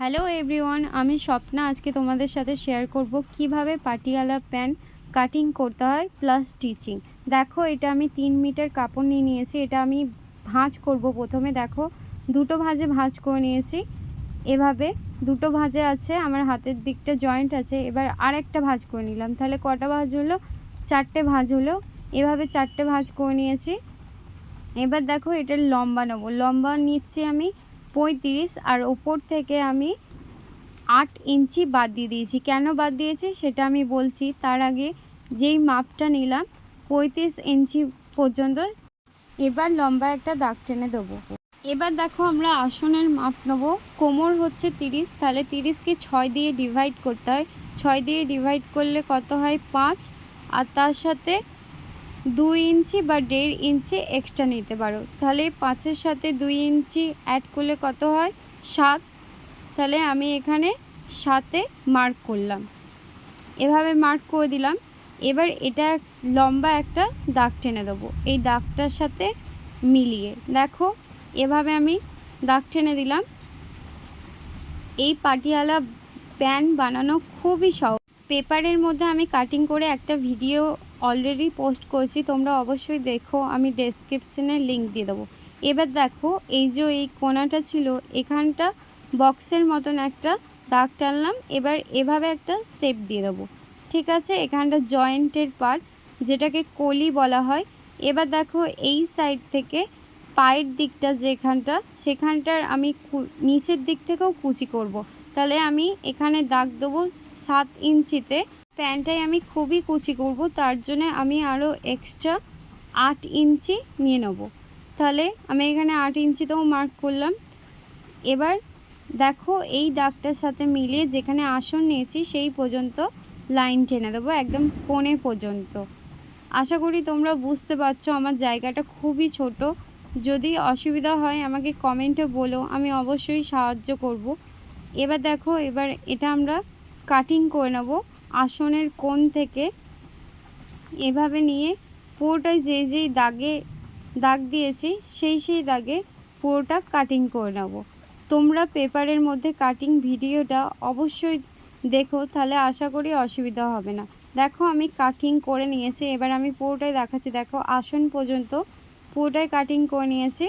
Hello everyone আমি স্বপ্না আজকে তোমাদের সাথে শেয়ার করব কীভাবে পাটিয়ালা প্যান্ট কাটিং করতে হয় প্লাস স্টিচিং দেখো, এটা আমি তিন মিটার কাপড় নিয়ে নিয়েছি, এটা আমি ভাঁজ করব প্রথমে। দেখো, দুটো ভাঁজে ভাঁজ করে নিয়েছি। এভাবে দুটো ভাঁজে আছে, আমার হাতের দিকটা জয়েন্ট আছে, এবার আরেকটা ভাঁজ করে নিলাম। তাহলে কটা ভাঁজ হলো? চারটে ভাঁজ হলো। এভাবে চারটে ভাঁজ করে নিয়েছি। এবার দেখো, এটার লম্বা নেব। লম্বা নিচ্ছি আমি পঁয়ত্রিশ আর ওপর থেকে আমি আট ইঞ্চি বাদ দিয়ে দিয়েছি। কেন বাদ দিয়েছি? সেটা আমি বলছি, তার আগে যেই মাপটা নিলাম, পঁয়ত্রিশ ইঞ্চি পর্যন্ত, এবার লম্বা একটা দাগ টেনে দেবো। এবার দেখো আমরা আসনের মাপ নেব। কোমর হচ্ছে তিরিশ, তাহলে তিরিশকে ছয় দিয়ে ডিভাইড করতে হয়। ছয় দিয়ে ডিভাইড করলে কত হয়? পাঁচ। আর তার সাথে দুই ইঞ্চি বা দেড় ইঞ্চি এক্সট্রা নিতে পারো। তাহলে পাঁচের সাথে দুই ইঞ্চি অ্যাড করলে কত হয়? সাত। তাহলে আমি এখানে সাতে মার্ক করলাম। এভাবে মার্ক করে দিলাম। এবার এটা লম্বা একটা দাগ টেনে দেবো। এই দাগটার সাথে মিলিয়ে। দেখো, এভাবে আমি দাগ টেনে দিলাম। এই পাটিয়ালা প্যান্ট বানানো খুবই সহজ। পেপারের মধ্যে আমি কাটিং করে একটা ভিডিও অলরেডি পোস্ট করেছি, তোমরা অবশ্যই দেখো, আমি ডেসক্রিপশনে লিঙ্ক দিয়ে দেবো। এবার দেখো, এই যে এই কোনাটা ছিল, এখানটা বক্সের মতন একটা দাগ টানলাম, এবার এভাবে একটা শেপ দিয়ে দেবো। ঠিক আছে? এখানটা জয়েন্টের পার্ট যেটাকে কলি বলা হয়। এবার দেখো, এই সাইড থেকে পায়ের দিকটা যেখানটা, সেখানটার আমি নিচের দিক থেকেও কুচি করব। তাহলে আমি এখানে দাগ দেবো সাত ইঞ্চিতে প্যান্টটাই আমি খুবই কুচি করব, তার জন্য আমি আরও এক্সট্রা আট ইঞ্চি নিয়ে নেব। তাহলে আমি এখানে আট ইঞ্চিতেও মার্ক করলাম। এবার দেখো এই দাগটার সাথে মিলিয়ে যেখানে আসন নিয়েছি সেই পর্যন্ত লাইন টেনে দেবো, একদম কোণে পর্যন্ত। আশা করি তোমরা বুঝতে পারছ আমার জায়গাটা খুবই ছোট। যদি অসুবিধা হয় আমাকে কমেন্টে বলো, আমি অবশ্যই সাহায্য করব। এবার দেখো, এবার এটা আমরা কাটিং করে নেব। আসনের কোণ থেকে এভাবে নিয়ে পুরোটাই যে যেই দাগে, দাগ দিয়েছি, সেই সেই দাগে পুরোটা কাটিং করে নেব। তোমরা পেপারের মধ্যে কাটিং ভিডিওটা অবশ্যই দেখো, তাহলে আশা করি অসুবিধা হবে না। দেখো, আমি কাটিং করে নিয়েছি, এবার আমি পুরোটাই দেখাচ্ছি। দেখো, আসন পর্যন্ত পুরোটাই কাটিং করে নিয়েছি।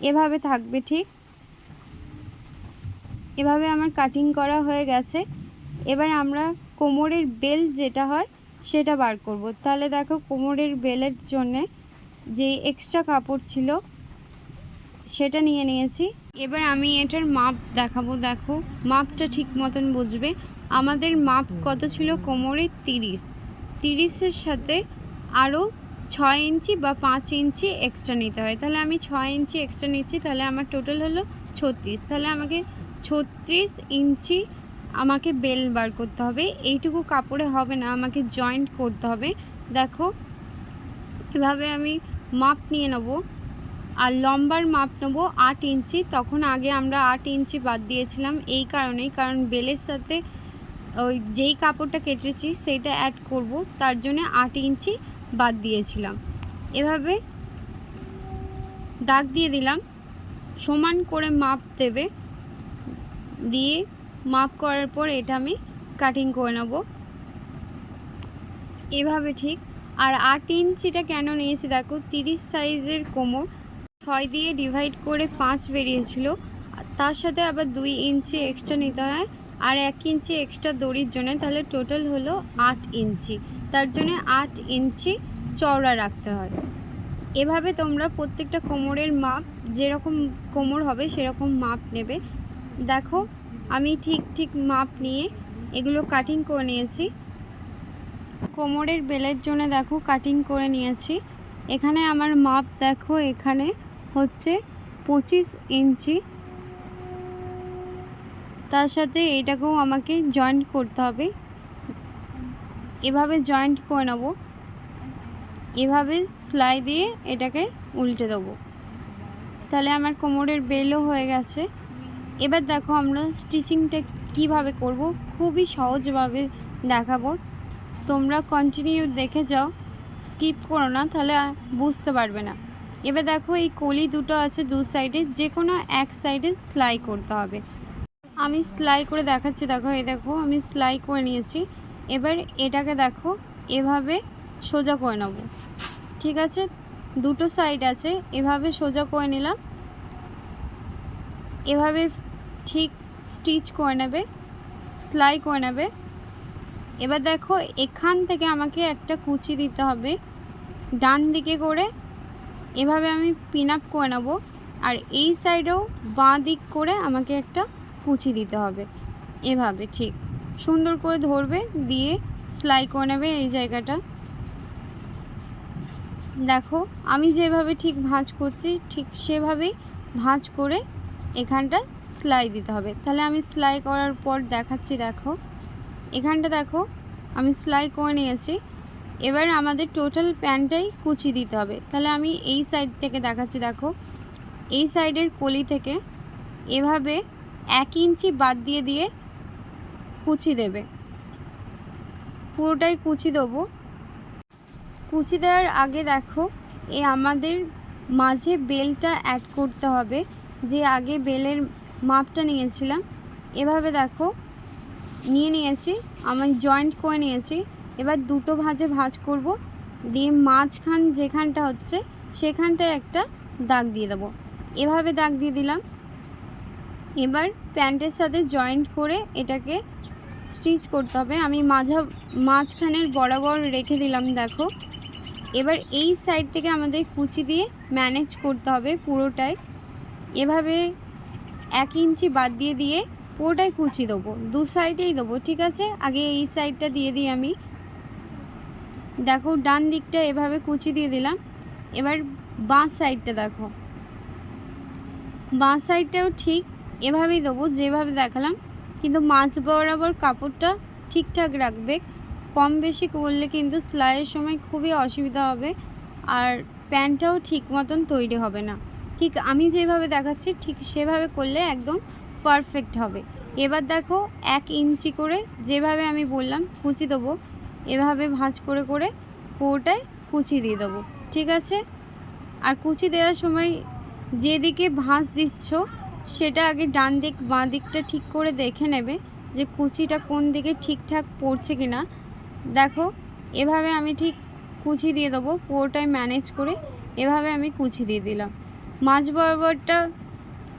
এভাবে থাকবে, ঠিক? এভাবে আমার কাটিং করা হয়ে গেছে। এবার আমরা কোমরের বেল যেটা হয়, সেটা বার করব। তাহলে দেখো কোমরের বেলের জন্যে যে এক্সট্রা কাপড় ছিল, সেটা নিয়ে নিয়েছি। এবার আমি এটার মাপ দেখাবো, দেখো। মাপটা ঠিক মতন বুঝবে। আমাদের মাপ কত ছিল? কোমরে তিরিশ। তিরিশের সাথে আরও ছয় ইঞ্চি বা পাঁচ ইঞ্চি এক্সট্রা নিতে হয়। তাহলে আমি ছয় ইঞ্চি এক্সট্রা নিচ্ছি, তাহলে আমার টোটাল হলো ছত্রিশ। তাহলে আমাকে ছত্রিশ ইঞ্চি আমাকে বেল বার করতে হবে। এইটুকু কাপড়ে হবে না, আমাকে জয়েন্ট করতে হবে। দেখো, এভাবে আমি মাপ নিয়ে নেব আর লম্বার মাপ নেব আট ইঞ্চি। তখন আগে আমরা আট ইঞ্চি বাদ দিয়েছিলাম এই কারণেই, কারণ বেলের সাথে ওই যেই কাপড়টা কেটেছি সেইটা অ্যাড করব, তার জন্য আট ইঞ্চি বাদ দিয়েছিলাম। এভাবে দাগ দিয়ে দিলাম। সমান করে মাপ দেবে, দিয়ে মাপ করার পর এটা আমি কাটিং করে নেব। এভাবে ঠিক। আর আট ইঞ্চিটা কেন নিয়েছি দেখো, তিরিশ সাইজের কোমর, ছয় দিয়ে ডিভাইড করে পাঁচ বেরিয়েছিল। তার সাথে আবার দুই ইঞ্চি এক্সট্রা নিতে হয়। আর এক ইঞ্চি এক্সট্রা দড়ির জন্য তাহলে টোটাল হলো আট ইঞ্চি তার জন্য আট ইঞ্চি চওড়া রাখতে হয়। এভাবে তোমরা প্রত্যেকটা কোমরের মাপ, যেরকম কোমর হবে সেরকম মাপ নেবে। দেখো আমি ঠিক ঠিক মাপ নিয়ে এগুলো কাটিং করে নিয়েছি। কোমরের বেলের জন্য দেখো কাটিং করে নিয়েছি। এখানে আমার মাপ দেখো, এখানে হচ্ছে পঁচিশ ইঞ্চি। তার সাথে এটাকেও আমাকে জয়েন্ট করতে হবে। এভাবে জয়েন্ট করে নেব। এভাবে সেলাই দিয়ে এটাকে উল্টে দেবো। তাহলে আমার কোমরের বেলও হয়ে গেছে। এবার দেখো আমরা স্টিচিংটা কীভাবে করব? খুবই সহজভাবে দেখাবো। তোমরা কন্টিনিউ দেখে যাও। স্কিপ করো না, তাহলে বুঝতে পারবে না। এবার দেখো এই কলি দুটো আছে দু সাইডে যে কোনো এক সাইডে সেলাই করতে হবে। আমি সেলাই করে দেখাচ্ছি, দেখো, এই দেখো, আমি সেলাই করে নিয়েছি। এবার এটাকে দেখো, এভাবে সোজা করে নেব। ঠিক আছে? দুটো সাইড আছে, এভাবে সোজা করে নিলাম। এভাবে ঠিক স্টিচ করে নেবে, সেলাই করে নেবে। এবার দেখো এখান থেকে আমাকে একটা কুচি দিতে হবে, ডান দিকে করে। এভাবে আমি পিন আপ করে নেব আর এই সাইডেও বাঁ দিক করে আমাকে একটা কুচি দিতে হবে। এভাবে ঠিক। সুন্দর করে ধরবে, দিয়ে সেলাই করে নেবে এই জায়গাটা। দেখো আমি যেভাবে ঠিক ভাঁজ করছি, ঠিক সেভাবেই ভাঁজ করে এখানটা সেলাই দিতে হবে। তাহলে আমি সেলাই করার পর দেখাচ্ছি, দেখো। এখানটা দেখো, আমি সেলাই করে নিয়েছি। এবার আমাদের টোটাল প্যান্টটাই কুচি দিতে হবে। তাহলে আমি এই সাইড থেকে দেখাচ্ছি, দেখো। এই সাইডের কলি থেকে এভাবে এক ইঞ্চি বাদ দিয়ে দিয়ে কুচি দেবে। পুরোটাই কুচি দেবো। কুচি দেওয়ার আগে দেখো, এ আমাদের মাঝে বেলটা অ্যাড করতে হবে। যে আগে বেলের মাপটা নিয়েছিলাম। এভাবে দেখো, নিয়ে নিয়েছি, আমি জয়েন্ট করে নিয়েছি। এবার দুটো ভাঁজে ভাঁজ করব, দিয়ে মাঝখান যেখানটা হচ্ছে, সেখানটায় একটা দাগ দিয়ে দেবো। এভাবে দাগ দিয়ে দিলাম। এবার প্যান্টের সাথে জয়েন্ট করে এটাকে স্টিচ করতে হবে। আমি মাঝা, মাঝখানের বরাবর রেখে দিলাম, দেখো। এবার এই সাইড থেকে আমাদের কুচি দিয়ে ম্যানেজ করতে হবে পুরোটাই। এভাবে এক ইঞ্চি বাদ দিয়ে দিয়ে পুরোটাই কুচি দেবো। দু সাইডেই দেবো, ঠিক আছে? আগে এই সাইডটা দিয়ে দিই আমি। দেখো, ডান দিকটা এভাবে কুচি দিয়ে দিলাম। এবার বাঁ সাইডটা দেখো। বাঁ সাইডটাও ঠিক এভাবেই দেবো, যেভাবে দেখালাম। কিন্তু মাছ বরাবর কাপড়টা ঠিকঠাক রাখবে। কম বেশি করলে কিন্তু সেলাইয়ের সময় খুবই অসুবিধা হবে। আর প্যান্টটাও ঠিক মতন তৈরি হবে না। ঠিক আমি যেভাবে দেখাচ্ছি, ঠিক সেভাবে করলে একদম পারফেক্ট হবে। এবার দেখো এক ইঞ্চি করে যেভাবে আমি বললাম কুচি দেবো, এভাবে ভাঁজ করে করে পুরোটাই কুচি দিয়ে দেবো, ঠিক আছে? আর কুচি দেওয়ার সময় যেদিকে ভাঁজ দিচ্ছ, সেটা আগে ডান দিক, বাঁ দিকটা ঠিক করে দেখে নেবে যে কুচিটা কোন দিকে ঠিকঠাক পড়ছে কিনা। দেখো, এভাবে আমি ঠিক কুচি দিয়ে দেবো, পুরোটাই ম্যানেজ করে এভাবে আমি কুচি দিয়ে দিলাম। মাঝ বরাবরটা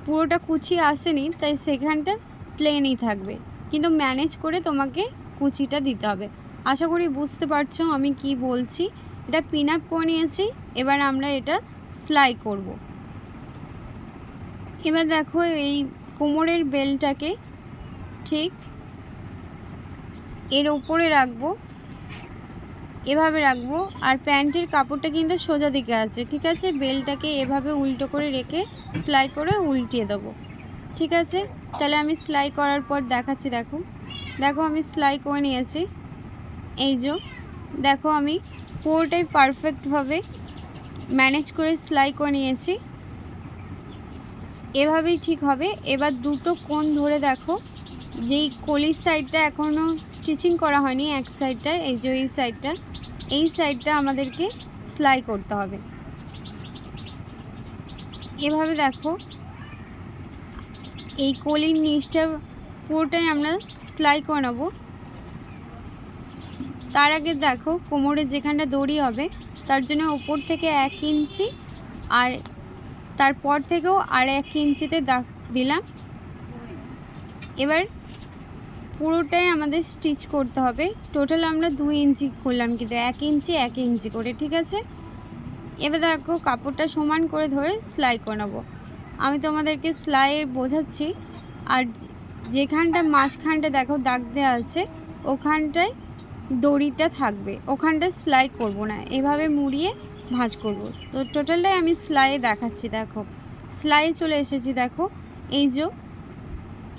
পুরোটা কুচি আসেনি, তাই সেখানটা প্লেনই থাকবে। কিন্তু ম্যানেজ করে তোমাকে কুচিটা দিতে হবে। আশা করি বুঝতে পারছ আমি কি বলছি। এটা পিন আপ করে নিয়েছি, এবার আমরা এটা সেলাই করব। এবার দেখো এই কোমরের বেলটাকে ঠিক এর ওপরে রাখব। এভাবে রাখব। আর প্যান্টের কাপড়টা কিন্তু সোজা দিকে আছে, ঠিক আছে? বেলটাকে এভাবে উল্টো করে রেখে সেলাই করে উল্টিয়ে দেবো, ঠিক আছে? তাহলে আমি সেলাই করার পর দেখাচ্ছি, দেখো। দেখো, আমি সেলাই করে নিয়েছি। এই যে, দেখো, আমি পুরোটাই পারফেক্টভাবে ম্যানেজ করে সেলাই করে নিয়েছি। এভাবেই ঠিক হবে। এবার দুটো কোণ ধরে দেখো। যেই কলির সাইডটা এখনও স্টিচিং করা হয়নি, এক সাইডটা এই যে, এই সাইডটা এই সাইডটা আমাদেরকে সেলাই করতে হবে। এভাবে দেখো, এই কলির নিচটা পুরোটাই আমরা সেলাই করে নেব। তার আগে দেখো কোমরের যেখানটা দড়ি হবে, তার জন্য ওপর থেকে এক ইঞ্চি আর তারপর থেকেও আর এক ইঞ্চিতে দিলাম। এবার পুরোটাই আমাদের স্টিচ করতে হবে। টোটাল আমরা দুই ইঞ্চি করলাম কিন্তু এক ইঞ্চি এক ইঞ্চি করে, ঠিক আছে? এবার দেখো কাপড়টা সমান করে ধরে সেলাই করে নেব। আমি তোমাদেরকে সেলাই বোঝাচ্ছি। আর যেখানটা মাঝখানটা দেখো দাগ দেওয়া আছে, ওখানটায় দড়িটা থাকবে। ওখানটা সেলাই করব না, এভাবে মুড়িয়ে ভাঁজ করব। তো টোটালটাই আমি সেলাই দেখাচ্ছি, দেখো। সেলাই চলে এসেছি, দেখো। এই যে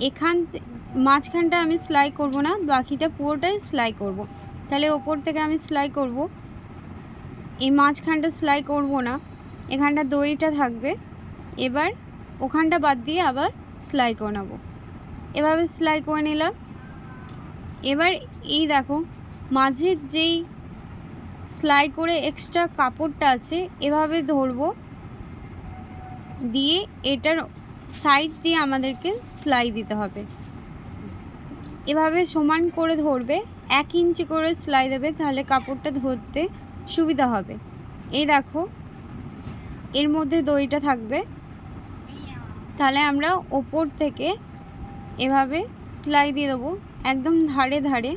এখান মাঝখানটা আমি সেলাই করব না, বাকিটা পুরোটাই সেলাই করব। তাহলে ওপর থেকে আমি সেলাই করব। এই মাঝখানটা সেলাই করব না, এখানটা দড়িটা থাকবে। এবার ওখানটা বাদ দিয়ে আবার সেলাই করে নেব। এভাবে সেলাই করে নিলাম। এবার এই দেখো মাঝের যেই সেলাই করে এক্সট্রা কাপড়টা আছে, এভাবে ধরবো। দিয়ে এটার সাইড দিয়ে আমাদেরকে সেলাই দিতে হবে। এভাবে সমান করে ধরবে, এক ইঞ্চি করে সেলাই দেবে তাহলে কাপড়টা ধরতে সুবিধা হবে। এই দেখো, এর মধ্যে দইটা থাকবে। তাহলে আমরা ওপর থেকে এভাবে সেলাই দিয়ে দেবো, একদম ধারে ধারে।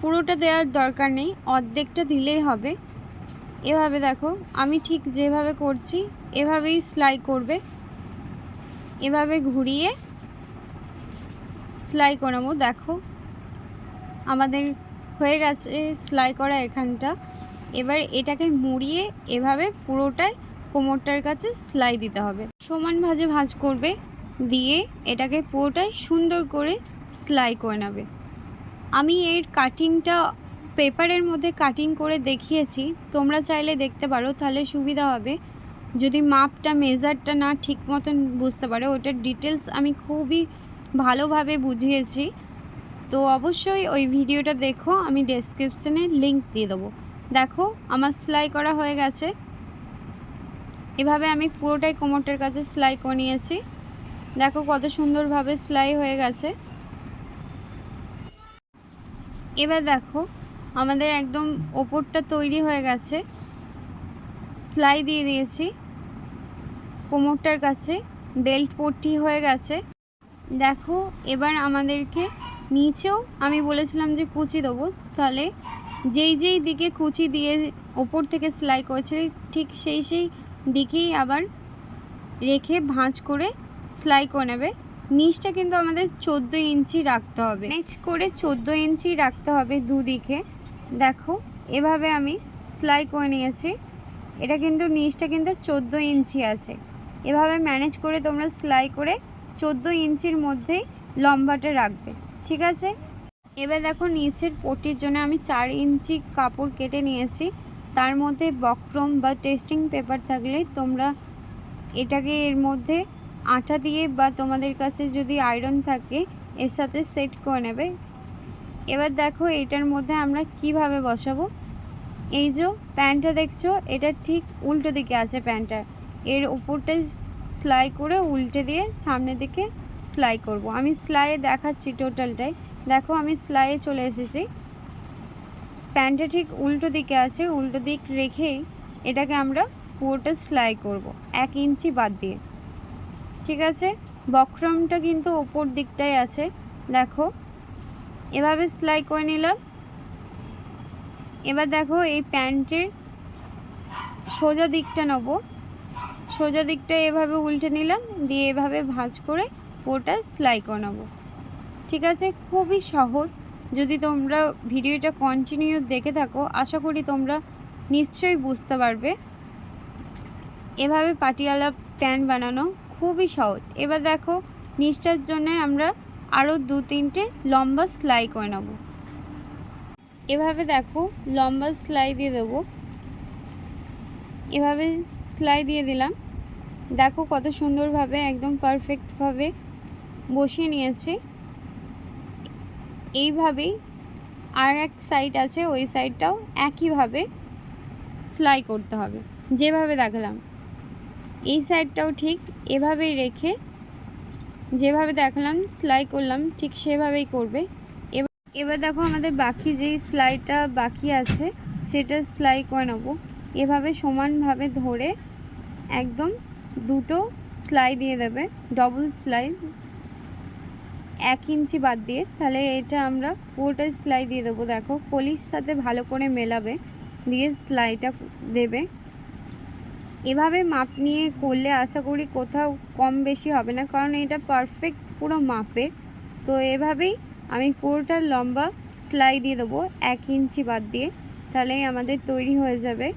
পুরোটা দেওয়ার দরকার নেই, অর্ধেকটা দিলেই হবে। এভাবে দেখো, আমি ঠিক যেভাবে করছি, এভাবেই সেলাই করবে। এভাবে ঘুরিয়ে সেলাই করাবো, দেখো। আমাদের হয়ে গেছে সেলাই করা এখানটা। এবার এটাকে মুড়িয়ে এভাবে পুরোটাই কোমরটার কাছে সেলাই দিতে হবে। সমান ভাজে ভাঁজ করবে, দিয়ে এটাকে পুরোটাই সুন্দর করে সেলাই করে নেবে। আমি এর কাটিংটা পেপারের মধ্যে কাটিং করে দেখিয়েছি, তোমরা চাইলে দেখতে পারো, তাহলে সুবিধা হবে। যদি মাপটা মেজারটা না ঠিক মতন বুঝতে পারো, ওটার ডিটেলস আমি খুবই ভালোভাবে বুঝিয়েছি। তো অবশ্যই ওই ভিডিওটা দেখো, আমি ডেসক্রিপশানে লিংক দিয়ে দেবো। দেখো, আমার সেলাই করা হয়ে গেছে। এভাবে আমি পুরোটাই কোমরটার কাছে সেলাই করে নিয়েছি। দেখো কত সুন্দরভাবে সেলাই হয়ে গেছে। এবার দেখো, আমাদের একদম ওপরটা তৈরি হয়ে গেছে। সেলাই দিয়ে দিয়েছি। কোমরটার কাছে বেল্ট পট্টি হয়ে গেছে। দেখো, এবার আমাদেরকে নিচেও আমি বলেছিলাম যে কুচি দেবো। তাহলে যেই যেই দিকে কুচি দিয়ে ওপর থেকে সেলাই করেছে, ঠিক সেই সেই দিকেই আবার রেখে ভাঁজ করে সেলাই করে নেবে। নিচটা কিন্তু আমাদের চোদ্দ ইঞ্চি রাখতে হবে। নেচ করে চোদ্দ ইঞ্চি রাখতে হবে দুদিকে। দেখো, এভাবে আমি সেলাই করে নিয়েছি। এটা কিন্তু নিচটা কিন্তু চোদ্দ ইঞ্চি আছে। এভাবে ম্যানেজ করে তোমরা সেলাই করে চোদ্দ ইঞ্চির মধ্যেই লম্বাটা রাখবে, ঠিক আছে? এবার দেখো নিচের পটির জন্য আমি চার ইঞ্চি কাপড় কেটে নিয়েছি। তার মধ্যে বক্রম বা টেস্টিং পেপার থাকলে তোমরা এটাকে এর মধ্যে আঠা দিয়ে বা তোমাদের কাছে যদি আয়রন থাকে, এর সাথে সেট করে নেবে। এবার দেখো এটার মধ্যে আমরা কীভাবে বসাবো? এই যে প্যান্টটা দেখছ, এটা ঠিক উল্টো দিকে আছে প্যান্টটা। এর উপরটা সেলাই করে উল্টে দিয়ে সামনের দিকে সেলাই করব। আমি সেলাইয়ে দেখাচ্ছি টোটালটাই। দেখো আমি সেলাইয়ে চলে এসেছি। প্যান্টটা ঠিক উল্টো দিকে আছে, উল্টো দিক রেখেই এটাকে আমরা পুরোটা সেলাই করব, এক ইঞ্চি বাদ দিয়ে। ঠিক আছে? বক্রমটা কিন্তু ওপর দিকটাই আছে। দেখো, এভাবে সেলাই করে নিলাম। এবার দেখো এই প্যান্টের সোজা দিকটা নেব। সোজা দিকটা এভাবে উল্টে নিলাম, দিয়ে এভাবে ভাঁজ করে ওটা সেলাই করাবো ঠিক আছে? খুবই সহজ। যদি তোমরা ভিডিওটা কন্টিনিউ দেখে থাকো, আশা করি তোমরা নিশ্চয়ই বুঝতে পারবে। এভাবে পাটিয়ালা প্যান্ট বানানো খুবই সহজ। এবার দেখো নিচটার জন্য আমরা আরও দু তিনটে লম্বা সেলাই করে নেব। এভাবে দেখো, লম্বা সেলাই দিয়ে দেবো। এভাবে সেলাই দিয়ে দিলাম। দেখো কত সুন্দরভাবে, একদম পারফেক্টভাবে বসিয়ে নিয়েছি। এইভাবেই আর এক সাইড আছে, ওই সাইডটাও একইভাবে সেলাই করতে হবে, যেভাবে দেখালাম। এই সাইডটাও ঠিক এভাবেই রেখে যেভাবে দেখালাম সেলাই করলাম, ঠিক সেভাবেই করবে। এবার এবার দেখো আমাদের বাকি যেই সেলাইটা বাকি আছে, সেটা সেলাই করে নেব। এভাবে সমানভাবে ধরে একদম দুটো সেলাই দিয়ে দেবে ডবল সেলাই। এক ইঞ্চি বাদ দিয়ে, তাহলে এটা আমরা পুরোটা সেলাই দিয়ে দেবো। দেখো, কলির সাথে ভালো করে মেলাবে, দিয়ে সেলাইটা দেবে। এভাবে মাপ নিয়ে করলে আশা করি কোথাও কম বেশি হবে না, কারণ এটা পারফেক্ট পুরো মাপের। তো এভাবেই আমি পুরোটা লম্বা সেলাই দিয়ে দেবো, এক ইঞ্চি বাদ দিয়ে। তাহলেই আমাদের তৈরি হয়ে যাবে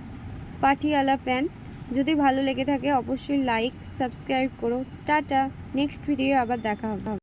পাটিয়ালা প্যান্ট। যদি ভালো লেগে থাকে অবশ্যই লাইক সাবস্ক্রাইব করো। টাটা নেক্সট ভিডিও আবার দেখা হবে।